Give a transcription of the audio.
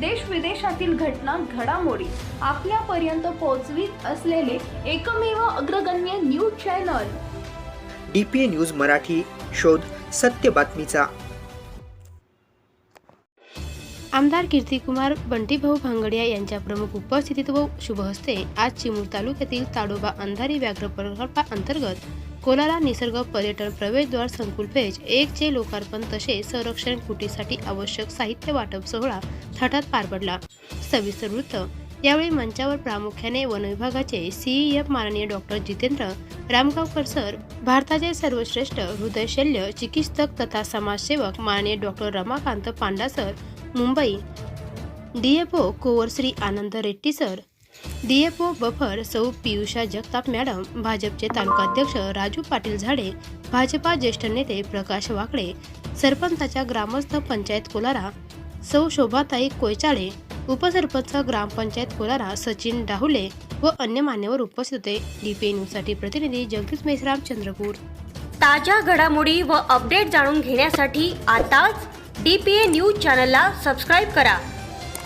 देश विदेशातील घटना घडामोडी आपल्यापर्यंत पोहोचवीत असलेले एकमेव अग्रगण्य news channel. D P A news Marathi शोध सत्य बातमीचा. आमदार कीर्तिकुमार बंटीभाऊ भांगडिया यांच्या प्रमुख उपस्थितीत व शुभहस्ते आज चिमूर तालुक्यातील ताडोबा अंधारी व्याघ्र प्रकल्पाअंतर्गत कोलारा निसर्ग पर्यटन प्रवेशद्वार संकुल फेज एक चे लोकार्पण तसेच संरक्षण कुटीसाठी आवश्यक साहित्य वाटप सोहळा थाटात पार पडला सविस्तर वृत्त. यावेळी मंचावर प्रामुख्याने वनविभागाचे सीईएफ माननीय डॉक्टर जितेंद्र रामगावकर सर भारताचे सर्वश्रेष्ठ हृदयशल्य चिकित्सक तथा समाजसेवक माननीय doctor Ramakant Panda sir Mumbai. DFO cover Shri Anand Reddy sir DFO buffer सौ पियुषा जगताप मॅडम भाजपचे तालुकाध्यक्ष राजू पाटील झाडे भाजपा ज्येष्ठ नेते प्रकाश वाकडे सरपंचाच्या ग्रामस्थ पंचायत कोलारा सौ शोभाताई कोयचाळे उपसरपंच ग्रामपंचायत कोलारा सचिन डाहुले व अन्य मान्यवर उपस्थित होते. डीपीए न्यूजसाठी प्रतिनिधी जगदीश मेश्राम चंद्रपूर. ताज्या घडामोडी व अपडेट जाणून घेण्यासाठी आताच डी पी ए न्यूज चॅनलला सबस्क्राईब करा.